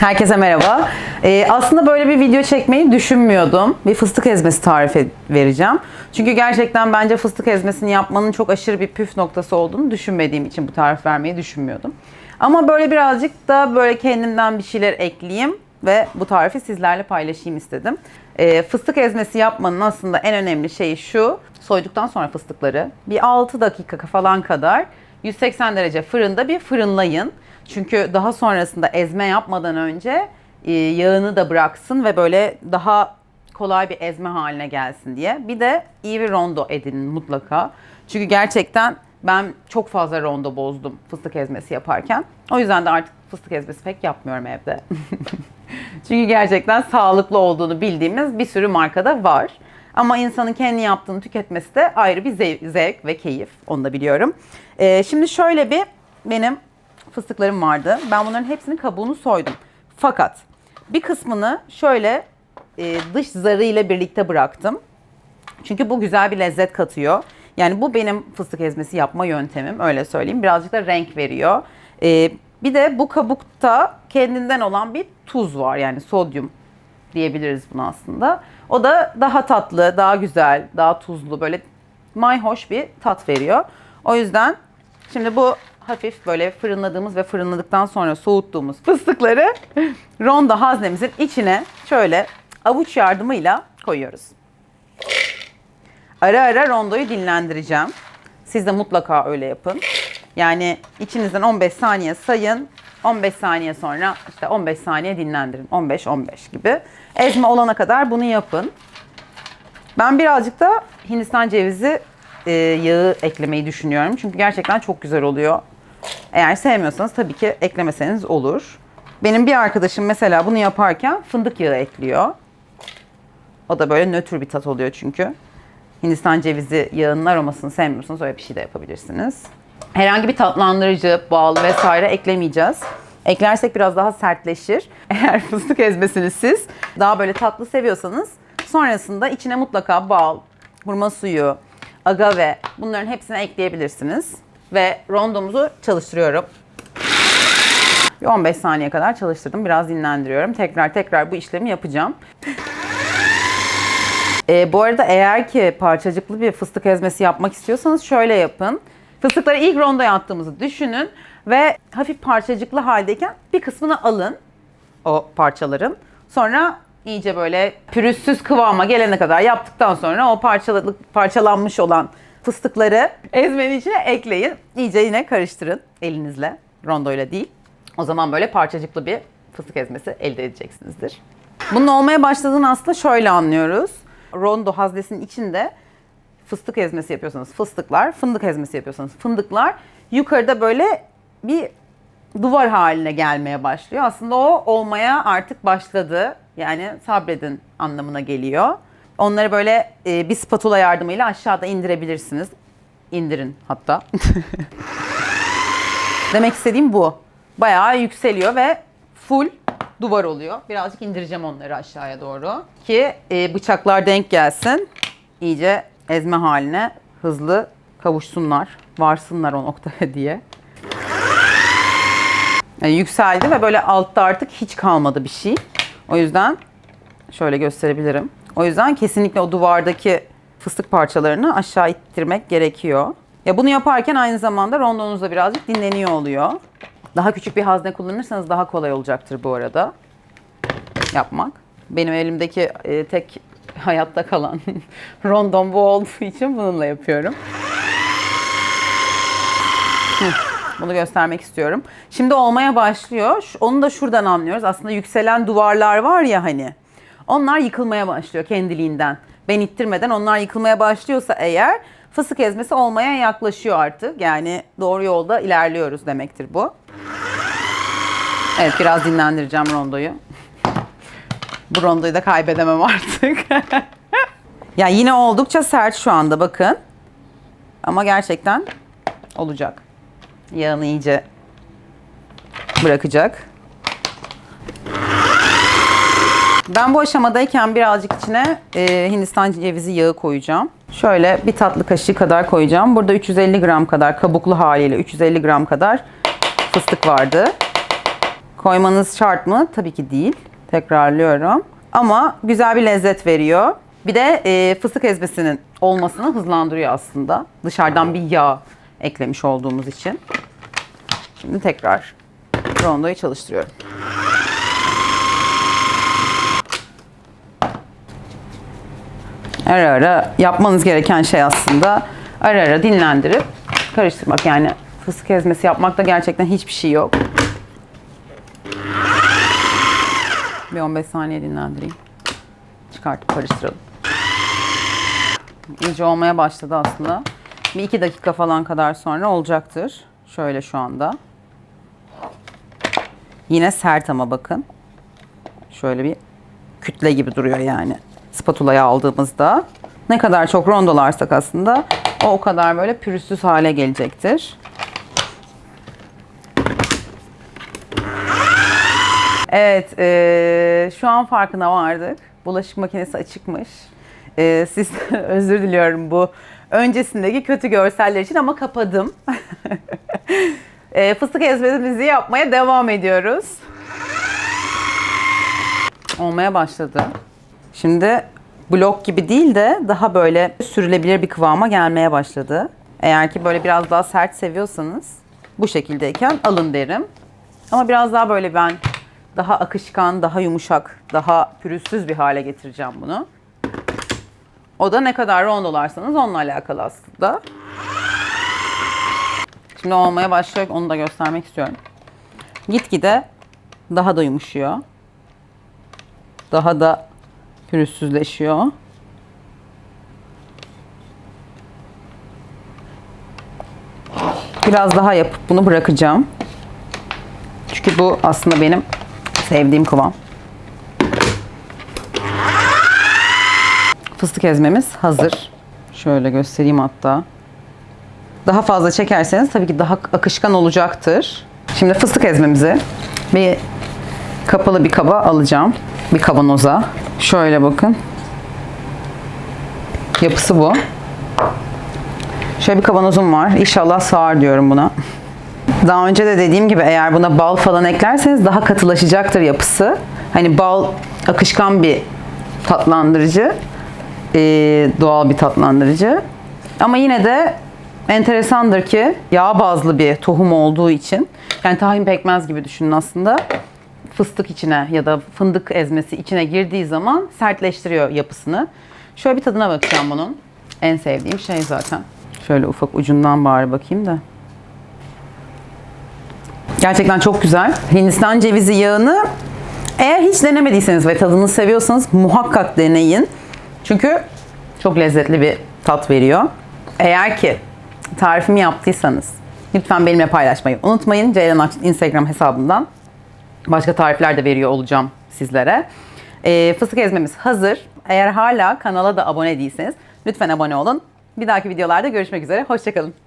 Herkese merhaba. Ee, aslında böyle bir video çekmeyi düşünmüyordum. Bir fıstık ezmesi tarifi vereceğim. Çünkü gerçekten bence fıstık ezmesini yapmanın çok aşırı bir püf noktası olduğunu düşünmediğim için bu tarif vermeyi düşünmüyordum. Ama böyle birazcık da böyle kendimden bir şeyler ekleyeyim ve bu tarifi sizlerle paylaşayım istedim. Ee, fıstık ezmesi yapmanın aslında en önemli şeyi şu. Soyduktan sonra fıstıkları bir 6 dakika falan kadar 180 derece fırında bir fırınlayın. Çünkü daha sonrasında ezme yapmadan önce e, yağını da bıraksın ve böyle daha kolay bir ezme haline gelsin diye. Bir de iyi bir rondo edinin mutlaka. Çünkü gerçekten ben çok fazla rondo bozdum fıstık ezmesi yaparken. O yüzden de artık fıstık ezmesi pek yapmıyorum evde. Çünkü gerçekten sağlıklı olduğunu bildiğimiz bir sürü markada var. Ama insanın kendi yaptığını tüketmesi de ayrı bir zev- zevk ve keyif. Onu da biliyorum. Ee, şimdi şöyle bir benim fıstıklarım vardı. Ben bunların hepsinin kabuğunu soydum. Fakat bir kısmını şöyle e, dış zarıyla birlikte bıraktım. Çünkü bu güzel bir lezzet katıyor. Yani bu benim fıstık ezmesi yapma yöntemim öyle söyleyeyim. Birazcık da renk veriyor. Ee, bir de bu kabukta kendinden olan bir tuz var yani sodyum diyebiliriz bunu aslında. O da daha tatlı, daha güzel, daha tuzlu böyle mayhoş bir tat veriyor. O yüzden şimdi bu hafif böyle fırınladığımız ve fırınladıktan sonra soğuttuğumuz fıstıkları rondo haznemizin içine şöyle avuç yardımıyla koyuyoruz. Ara ara rondoyu dinlendireceğim. Siz de mutlaka öyle yapın. Yani içinizden 15 saniye sayın. 15 saniye sonra işte 15 saniye dinlendirin. 15-15 gibi. Ezme olana kadar bunu yapın. Ben birazcık da Hindistan cevizi e, yağı eklemeyi düşünüyorum. Çünkü gerçekten çok güzel oluyor. Eğer sevmiyorsanız tabii ki eklemeseniz olur. Benim bir arkadaşım mesela bunu yaparken fındık yağı ekliyor. O da böyle nötr bir tat oluyor çünkü. Hindistan cevizi yağının aromasını sevmiyorsanız öyle bir şey de yapabilirsiniz. Herhangi bir tatlandırıcı, bal vesaire eklemeyeceğiz. Eklersek biraz daha sertleşir. Eğer fıstık ezmesini siz daha böyle tatlı seviyorsanız sonrasında içine mutlaka bal, hurma suyu, agave bunların hepsini ekleyebilirsiniz. Ve rondomuzu çalıştırıyorum. Bir 15 saniye kadar çalıştırdım. Biraz dinlendiriyorum. Tekrar tekrar bu işlemi yapacağım. Ee, bu arada eğer ki parçacıklı bir fıstık ezmesi yapmak istiyorsanız şöyle yapın. Fıstıkları ilk rondoya attığımızı düşünün ve hafif parçacıklı haldeyken bir kısmını alın o parçaların. Sonra iyice böyle pürüzsüz kıvama gelene kadar yaptıktan sonra o parçalı, parçalanmış olan fıstıkları ezmenin içine ekleyin. İyice yine karıştırın elinizle, rondoyla değil. O zaman böyle parçacıklı bir fıstık ezmesi elde edeceksinizdir. Bunun olmaya başladığını aslında şöyle anlıyoruz. Rondo haznesinin içinde fıstık ezmesi yapıyorsanız fıstıklar, fındık ezmesi yapıyorsanız fındıklar yukarıda böyle bir duvar haline gelmeye başlıyor. Aslında o olmaya artık başladı. Yani sabredin anlamına geliyor. Onları böyle e, bir spatula yardımıyla aşağıda indirebilirsiniz. İndirin hatta. Demek istediğim bu. Bayağı yükseliyor ve full duvar oluyor. Birazcık indireceğim onları aşağıya doğru ki e, bıçaklar denk gelsin. İyice ezme haline hızlı kavuşsunlar, varsınlar o noktaya diye. Yani yükseldi ve böyle altta artık hiç kalmadı bir şey. O yüzden şöyle gösterebilirim. O yüzden kesinlikle o duvardaki fıstık parçalarını aşağı ittirmek gerekiyor. Ya bunu yaparken aynı zamanda rondonuz da birazcık dinleniyor oluyor. Daha küçük bir hazne kullanırsanız daha kolay olacaktır bu arada yapmak. Benim elimdeki e, tek hayatta kalan rondon bu olduğu için bununla yapıyorum. Bunu göstermek istiyorum. Şimdi olmaya başlıyor. Onu da şuradan anlıyoruz. Aslında yükselen duvarlar var ya hani. Onlar yıkılmaya başlıyor kendiliğinden. Ben ittirmeden onlar yıkılmaya başlıyorsa eğer fıstık ezmesi olmaya yaklaşıyor artık. Yani doğru yolda ilerliyoruz demektir bu. Evet biraz dinlendireceğim rondoyu. Bu da kaybedemem artık. ya yine oldukça sert şu anda bakın. Ama gerçekten olacak. Yağını iyice bırakacak. Ben bu aşamadayken birazcık içine e, Hindistan cevizi yağı koyacağım. Şöyle bir tatlı kaşığı kadar koyacağım. Burada 350 gram kadar kabuklu haliyle 350 gram kadar fıstık vardı. koymanız şart mı? Tabii ki değil. Tekrarlıyorum. Ama güzel bir lezzet veriyor. Bir de e, fıstık ezmesinin olmasını hızlandırıyor aslında. Dışarıdan bir yağ eklemiş olduğumuz için. Şimdi tekrar rondoyu çalıştırıyorum. Ara ara yapmanız gereken şey aslında ara ara dinlendirip karıştırmak. Yani fıstık ezmesi yapmakta gerçekten hiçbir şey yok. Bir 15 saniye dinlendireyim. Çıkartıp karıştıralım. İyice olmaya başladı aslında. Bir iki dakika falan kadar sonra olacaktır. Şöyle şu anda. Yine sert ama bakın. Şöyle bir kütle gibi duruyor yani. Spatula'ya aldığımızda. Ne kadar çok rondolarsak aslında o o kadar böyle pürüzsüz hale gelecektir. Evet, eee, şu an farkına vardık. Bulaşık makinesi açıkmış. Eee, siz özür diliyorum bu öncesindeki kötü görseller için ama kapadım. Eee, fıstık ezmemizi yapmaya devam ediyoruz. Olmaya başladı. Şimdi blok gibi değil de daha böyle sürülebilir bir kıvama gelmeye başladı. Eğer ki böyle biraz daha sert seviyorsanız bu şekildeyken alın derim. Ama biraz daha böyle ben daha akışkan, daha yumuşak, daha pürüzsüz bir hale getireceğim bunu. O da ne kadar rondolarsanız onunla alakalı aslında. Şimdi olmaya başlıyor. Onu da göstermek istiyorum. Gitgide daha da yumuşuyor. Daha da pürüzsüzleşiyor. Biraz daha yapıp bunu bırakacağım. Çünkü bu aslında benim sevdiğim kıvam. Fıstık ezmemiz hazır. Şöyle göstereyim hatta. Daha fazla çekerseniz tabii ki daha akışkan olacaktır. Şimdi fıstık ezmemizi bir kapalı bir kaba alacağım. Bir kavanoza. Şöyle bakın. Yapısı bu. Şöyle bir kavanozum var. İnşallah sığar diyorum buna. Daha önce de dediğim gibi eğer buna bal falan eklerseniz daha katılaşacaktır yapısı. Hani bal akışkan bir tatlandırıcı. ee, doğal bir tatlandırıcı. Ama yine de enteresandır ki yağ bazlı bir tohum olduğu için yani tahin pekmez gibi düşünün aslında fıstık içine ya da fındık ezmesi içine girdiği zaman sertleştiriyor yapısını. Şöyle bir tadına bakacağım bunun. En sevdiğim şey zaten. Şöyle ufak ucundan bari bakayım da. Gerçekten çok güzel. Hindistan cevizi yağını eğer hiç denemediyseniz ve tadını seviyorsanız muhakkak deneyin. Çünkü çok lezzetli bir tat veriyor. Eğer ki tarifimi yaptıysanız lütfen benimle paylaşmayı unutmayın. Ceylan Akçın Instagram hesabından başka tarifler de veriyor olacağım sizlere. Ee, fıstık ezmemiz hazır. Eğer hala kanala da abone değilseniz lütfen abone olun. Bir dahaki videolarda görüşmek üzere. Hoşçakalın.